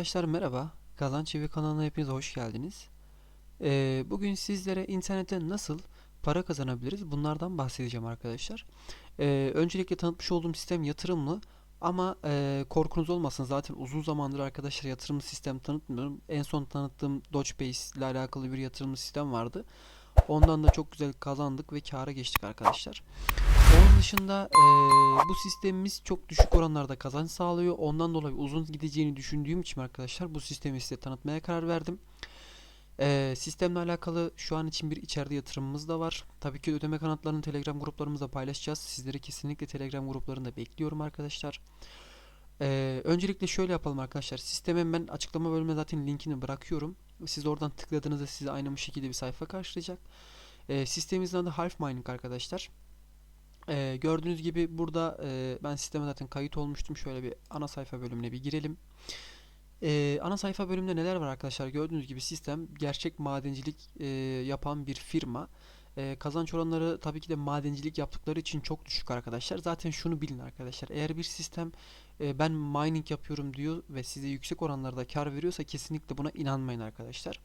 Arkadaşlar merhaba. Kazanç Evi kanalına hepiniz hoş geldiniz. Ee, bugün sizlere internette nasıl para kazanabiliriz bunlardan bahsedeceğim arkadaşlar. Ee, öncelikle tanıtmış olduğum sistem yatırımlı ama e, korkunuz olmasın zaten uzun zamandır arkadaşlar yatırımlı sistem tanıtmıyorum. En son tanıttığım Dogebase ile alakalı bir yatırımlı sistem vardı. Ondan da çok güzel kazandık ve kâra geçtik arkadaşlar. Dışında eee, bu sistemimiz çok düşük oranlarda kazanç sağlıyor. Ondan dolayı uzun gideceğini düşündüğüm için arkadaşlar bu sistemi size tanıtmaya karar verdim. Eee, sistemle alakalı şu an için bir içeride yatırımımız da var. Tabii ki ödeme kanatlarını Telegram gruplarımızda paylaşacağız. Sizleri kesinlikle Telegram gruplarında bekliyorum arkadaşlar. Eee, öncelikle şöyle yapalım arkadaşlar. Sistemin ben açıklama bölümüne zaten linkini bırakıyorum. Siz oradan tıkladığınızda size aynı bu şekilde bir sayfa karşılayacak. Eee sistemimizin adı Half Mining arkadaşlar. Ee, gördüğünüz gibi burada e, ben sisteme zaten kayıt olmuştum. Şöyle bir ana sayfa bölümüne bir girelim. Ee, ana sayfa bölümünde neler var arkadaşlar? Gördüğünüz gibi sistem gerçek madencilik e, yapan bir firma. E, kazanç oranları tabii ki de madencilik yaptıkları için çok düşük arkadaşlar. Zaten şunu bilin arkadaşlar. Eğer bir sistem e, ben mining yapıyorum diyor ve size yüksek oranlarda kar veriyorsa kesinlikle buna inanmayın arkadaşlar.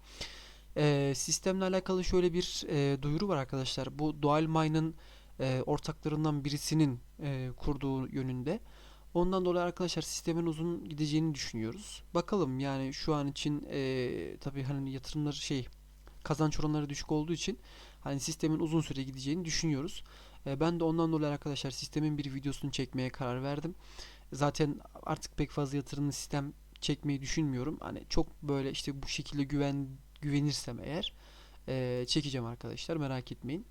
E, sistemle alakalı şöyle bir e, duyuru var arkadaşlar. Bu Dual Mine'ın e, ortaklarından birisinin e, kurduğu yönünde. Ondan dolayı arkadaşlar sistemin uzun gideceğini düşünüyoruz. Bakalım yani şu an için e, tabii hani yatırımları şey kazanç oranları düşük olduğu için hani sistemin uzun süre gideceğini düşünüyoruz. E, ben de ondan dolayı arkadaşlar sistemin bir videosunu çekmeye karar verdim. Zaten artık pek fazla yatırımlı sistem çekmeyi düşünmüyorum. Hani çok böyle işte bu şekilde güven güvenirsem eğer e, çekeceğim arkadaşlar merak etmeyin.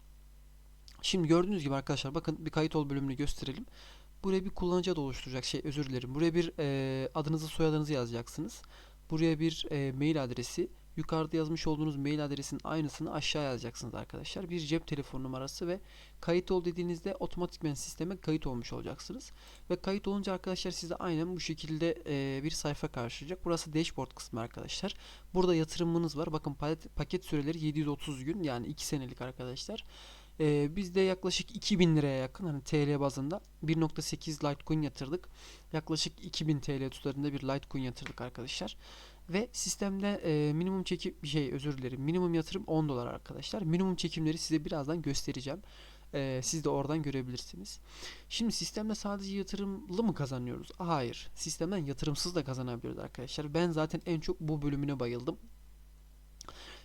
Şimdi gördüğünüz gibi arkadaşlar bakın bir kayıt ol bölümünü gösterelim. Buraya bir kullanıcı adı oluşturacak şey özür dilerim. Buraya bir e, adınızı soyadınızı yazacaksınız. Buraya bir e, mail adresi. Yukarıda yazmış olduğunuz mail adresinin aynısını aşağı yazacaksınız arkadaşlar. Bir cep telefon numarası ve kayıt ol dediğinizde otomatikmen sisteme kayıt olmuş olacaksınız. Ve kayıt olunca arkadaşlar size aynen bu şekilde e, bir sayfa karşılayacak. Burası dashboard kısmı arkadaşlar. Burada yatırımınız var. Bakın paket, paket süreleri 730 gün yani 2 senelik arkadaşlar. Ee, biz de yaklaşık 2000 liraya yakın hani TL bazında 1.8 Litecoin yatırdık. Yaklaşık 2000 TL tutarında bir Litecoin yatırdık arkadaşlar. Ve sistemde e, minimum çekim şey özür dilerim. Minimum yatırım 10 dolar arkadaşlar. Minimum çekimleri size birazdan göstereceğim. Ee, siz de oradan görebilirsiniz. Şimdi sistemde sadece yatırımlı mı kazanıyoruz? Hayır. Sistemden yatırımsız da kazanabiliyoruz arkadaşlar. Ben zaten en çok bu bölümüne bayıldım.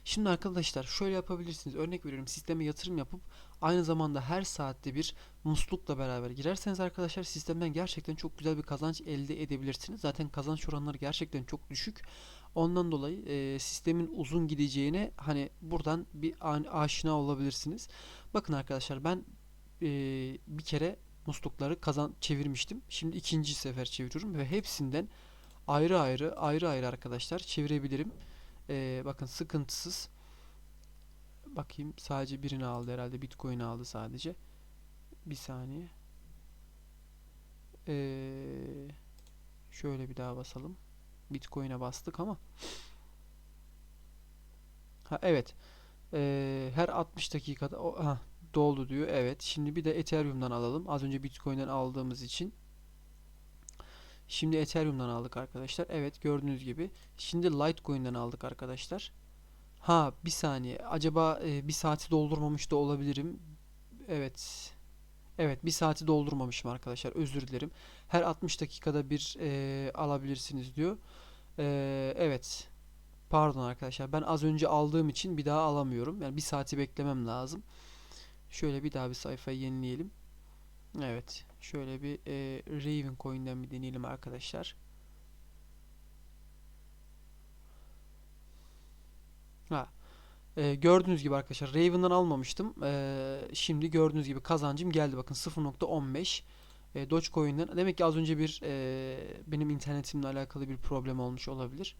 Şimdi arkadaşlar şöyle yapabilirsiniz. Örnek veriyorum sisteme yatırım yapıp aynı zamanda her saatte bir muslukla beraber girerseniz arkadaşlar sistemden gerçekten çok güzel bir kazanç elde edebilirsiniz. Zaten kazanç oranları gerçekten çok düşük. Ondan dolayı e, sistemin uzun gideceğine hani buradan bir aşina olabilirsiniz. Bakın arkadaşlar ben e, bir kere muslukları kazan çevirmiştim. Şimdi ikinci sefer çeviriyorum ve hepsinden ayrı ayrı ayrı ayrı arkadaşlar çevirebilirim. Ee, bakın sıkıntısız. Bakayım sadece birini aldı herhalde. Bitcoin aldı sadece. Bir saniye. Ee, şöyle bir daha basalım. Bitcoin'e bastık ama. Ha evet. Ee, her 60 dakikada o, ha, doldu diyor. Evet. Şimdi bir de Ethereum'dan alalım. Az önce Bitcoin'den aldığımız için. Şimdi Ethereum'dan aldık arkadaşlar. Evet gördüğünüz gibi. Şimdi Litecoin'den aldık arkadaşlar. Ha bir saniye. Acaba e, bir saati doldurmamış da olabilirim. Evet. Evet bir saati doldurmamışım arkadaşlar. Özür dilerim. Her 60 dakikada bir e, alabilirsiniz diyor. E, evet. Pardon arkadaşlar. Ben az önce aldığım için bir daha alamıyorum. Yani bir saati beklemem lazım. Şöyle bir daha bir sayfayı yenileyelim. Evet. Şöyle bir e, Raven Coin'den bir deneyelim arkadaşlar. Ha. E, gördüğünüz gibi arkadaşlar Raven'dan almamıştım. E, şimdi gördüğünüz gibi kazancım geldi. Bakın 0.15 e, Dogecoin'den. Demek ki az önce bir e, benim internetimle alakalı bir problem olmuş olabilir.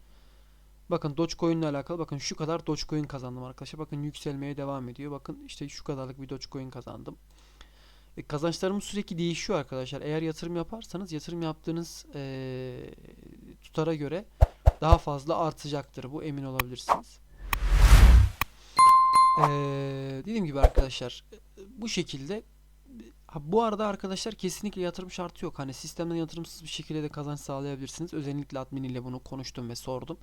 Bakın Dogecoin ile alakalı bakın şu kadar Dogecoin kazandım arkadaşlar. Bakın yükselmeye devam ediyor. Bakın işte şu kadarlık bir Dogecoin kazandım. E, kazançlarımız sürekli değişiyor arkadaşlar. Eğer yatırım yaparsanız yatırım yaptığınız e, tutara göre daha fazla artacaktır. Bu emin olabilirsiniz. E, dediğim gibi arkadaşlar e, bu şekilde Ha, bu arada arkadaşlar kesinlikle yatırım şartı yok. Hani sistemden yatırımsız bir şekilde de kazanç sağlayabilirsiniz. Özellikle admin ile bunu konuştum ve sordum.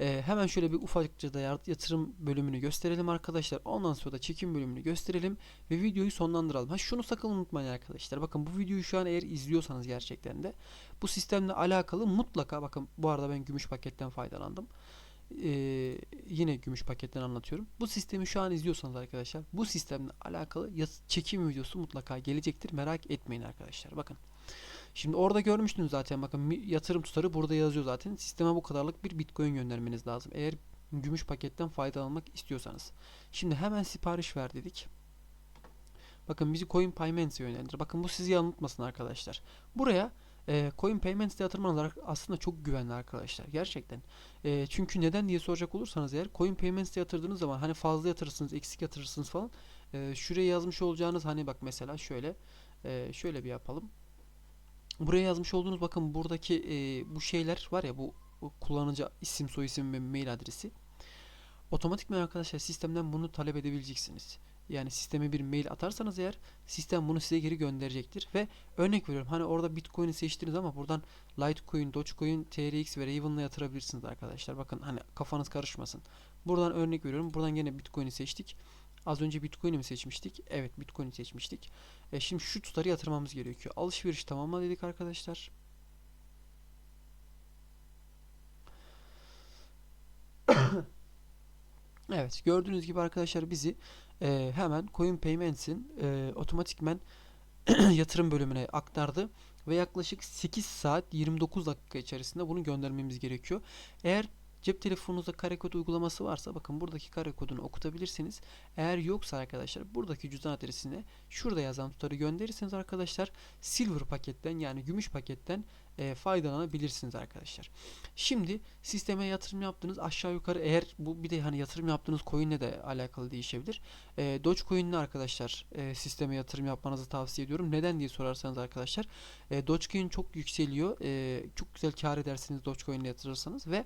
Ee, hemen şöyle bir ufakça da yat- yatırım bölümünü gösterelim arkadaşlar. Ondan sonra da çekim bölümünü gösterelim ve videoyu sonlandıralım. Ha şunu sakın unutmayın arkadaşlar. Bakın bu videoyu şu an eğer izliyorsanız gerçekten de bu sistemle alakalı mutlaka bakın bu arada ben gümüş paketten faydalandım. Ee, yine gümüş paketten anlatıyorum. Bu sistemi şu an izliyorsanız arkadaşlar bu sistemle alakalı çekim videosu mutlaka gelecektir. Merak etmeyin arkadaşlar. Bakın. Şimdi orada görmüştünüz zaten bakın yatırım tutarı burada yazıyor zaten. Sisteme bu kadarlık bir Bitcoin göndermeniz lazım. Eğer gümüş paketten faydalanmak istiyorsanız. Şimdi hemen sipariş ver dedik. Bakın bizi Coin Payments'e yönlendir. Bakın bu sizi yanıltmasın arkadaşlar. Buraya e, Coin Payments'te yatırmanız aslında çok güvenli arkadaşlar. Gerçekten. E, çünkü neden diye soracak olursanız eğer Coin Payments'te yatırdığınız zaman hani fazla yatırırsınız, eksik yatırırsınız falan. E, şuraya yazmış olacağınız hani bak mesela şöyle e, şöyle bir yapalım. Buraya yazmış olduğunuz bakın buradaki e, bu şeyler var ya bu, kullanıcı isim, soyisim ve mail adresi. Otomatikman arkadaşlar sistemden bunu talep edebileceksiniz. Yani sisteme bir mail atarsanız eğer sistem bunu size geri gönderecektir ve örnek veriyorum hani orada Bitcoin'i seçtiniz ama buradan Litecoin, Dogecoin, TRX ve Raven'la yatırabilirsiniz arkadaşlar. Bakın hani kafanız karışmasın. Buradan örnek veriyorum. Buradan yine Bitcoin'i seçtik. Az önce Bitcoin'i mi seçmiştik? Evet Bitcoin'i seçmiştik. E şimdi şu tutarı yatırmamız gerekiyor. Alışveriş tamamla dedik arkadaşlar. Evet gördüğünüz gibi arkadaşlar bizi e, hemen Coin Payments'in e, otomatikmen yatırım bölümüne aktardı ve yaklaşık 8 saat 29 dakika içerisinde bunu göndermemiz gerekiyor. Eğer cep telefonunuzda kare kod uygulaması varsa bakın buradaki kare kodunu okutabilirsiniz. Eğer yoksa arkadaşlar buradaki cüzdan adresine şurada yazan tutarı gönderirseniz arkadaşlar silver paketten yani gümüş paketten e, faydalanabilirsiniz arkadaşlar. Şimdi sisteme yatırım yaptığınız aşağı yukarı eğer bu bir de hani yatırım yaptığınız coin'le de alakalı değişebilir. E, Dogecoin'le arkadaşlar e, sisteme yatırım yapmanızı tavsiye ediyorum. Neden diye sorarsanız arkadaşlar e, Dogecoin çok yükseliyor. E, çok güzel kar edersiniz Dogecoin'le yatırırsanız ve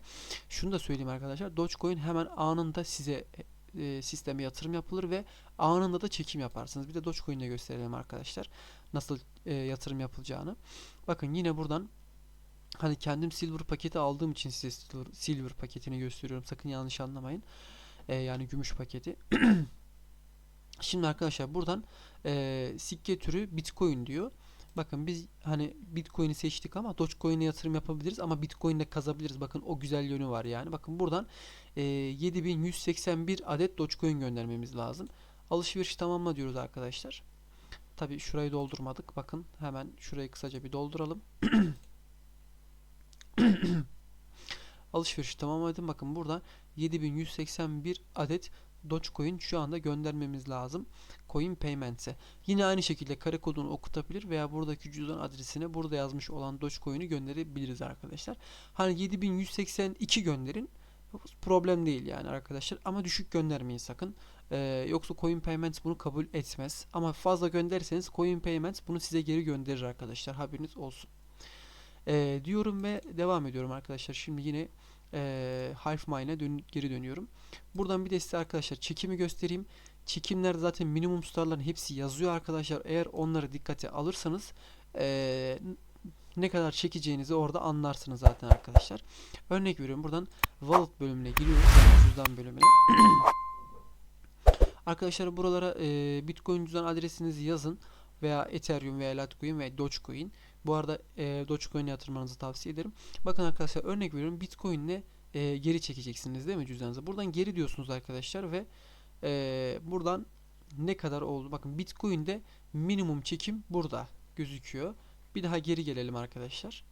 şunu da söyleyeyim arkadaşlar. Dogecoin hemen anında size e, sisteme yatırım yapılır ve anında da çekim yaparsınız. Bir de Dogecoin'le gösterelim arkadaşlar. Nasıl e, yatırım yapılacağını. Bakın yine buradan Hani kendim silver paketi aldığım için size silver, silver paketini gösteriyorum. Sakın yanlış anlamayın. Ee, yani gümüş paketi. Şimdi arkadaşlar buradan e, sikke türü Bitcoin diyor. Bakın biz hani Bitcoin'i seçtik ama Dogecoin'e yatırım yapabiliriz ama Bitcoin'de kazabiliriz. Bakın o güzel yönü var yani. Bakın buradan e, 7181 adet Dogecoin göndermemiz lazım. Alışveriş tamamla diyoruz arkadaşlar. Tabi şurayı doldurmadık. Bakın hemen şurayı kısaca bir dolduralım. Alışveriş tamamladım. Bakın burada 7181 adet Dogecoin şu anda göndermemiz lazım. Coin Payments'e. Yine aynı şekilde kare kodunu okutabilir veya buradaki cüzdan adresine burada yazmış olan Dogecoin'i gönderebiliriz arkadaşlar. Hani 7182 gönderin. Problem değil yani arkadaşlar. Ama düşük göndermeyin sakın. Ee, yoksa Coin Payments bunu kabul etmez. Ama fazla gönderirseniz Coin Payments bunu size geri gönderir arkadaşlar. Haberiniz olsun. Ee, diyorum ve devam ediyorum arkadaşlar. Şimdi yine e, Hive dön geri dönüyorum. Buradan bir de size arkadaşlar çekimi göstereyim. Çekimler zaten minimum tutarların hepsi yazıyor arkadaşlar. Eğer onları dikkate alırsanız e, ne kadar çekeceğinizi orada anlarsınız zaten arkadaşlar. Örnek veriyorum buradan wallet bölümüne giriyoruz. Yani cüzdan bölümüne. arkadaşlar buralara e, Bitcoin cüzdan adresinizi yazın veya Ethereum veya Litecoin veya Dogecoin. Bu arada e, Dogecoin'e yatırmanızı tavsiye ederim. Bakın arkadaşlar örnek veriyorum Bitcoin'le e, geri çekeceksiniz değil mi cüzdanınıza? Buradan geri diyorsunuz arkadaşlar ve e, buradan ne kadar oldu? Bakın Bitcoin'de minimum çekim burada gözüküyor. Bir daha geri gelelim arkadaşlar.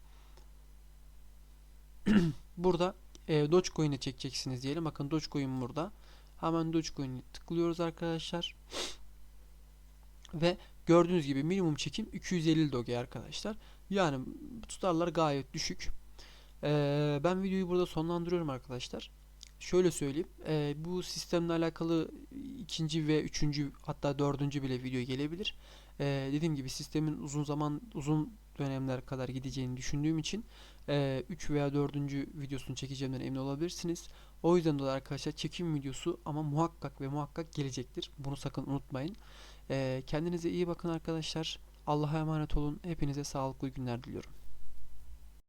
burada e, Dogecoin'e çekeceksiniz diyelim. Bakın Dogecoin burada. Hemen Dogecoin'i tıklıyoruz arkadaşlar. Ve gördüğünüz gibi minimum çekim 250 doge arkadaşlar. Yani tutarlar gayet düşük. Ee, ben videoyu burada sonlandırıyorum arkadaşlar. Şöyle söyleyeyim. E, bu sistemle alakalı ikinci ve üçüncü hatta dördüncü bile video gelebilir. E, dediğim gibi sistemin uzun zaman uzun dönemler kadar gideceğini düşündüğüm için 3 veya 4. videosunu çekeceğimden emin olabilirsiniz. O yüzden dolayı arkadaşlar çekim videosu ama muhakkak ve muhakkak gelecektir. Bunu sakın unutmayın. Ee, kendinize iyi bakın arkadaşlar. Allah'a emanet olun. Hepinize sağlıklı günler diliyorum.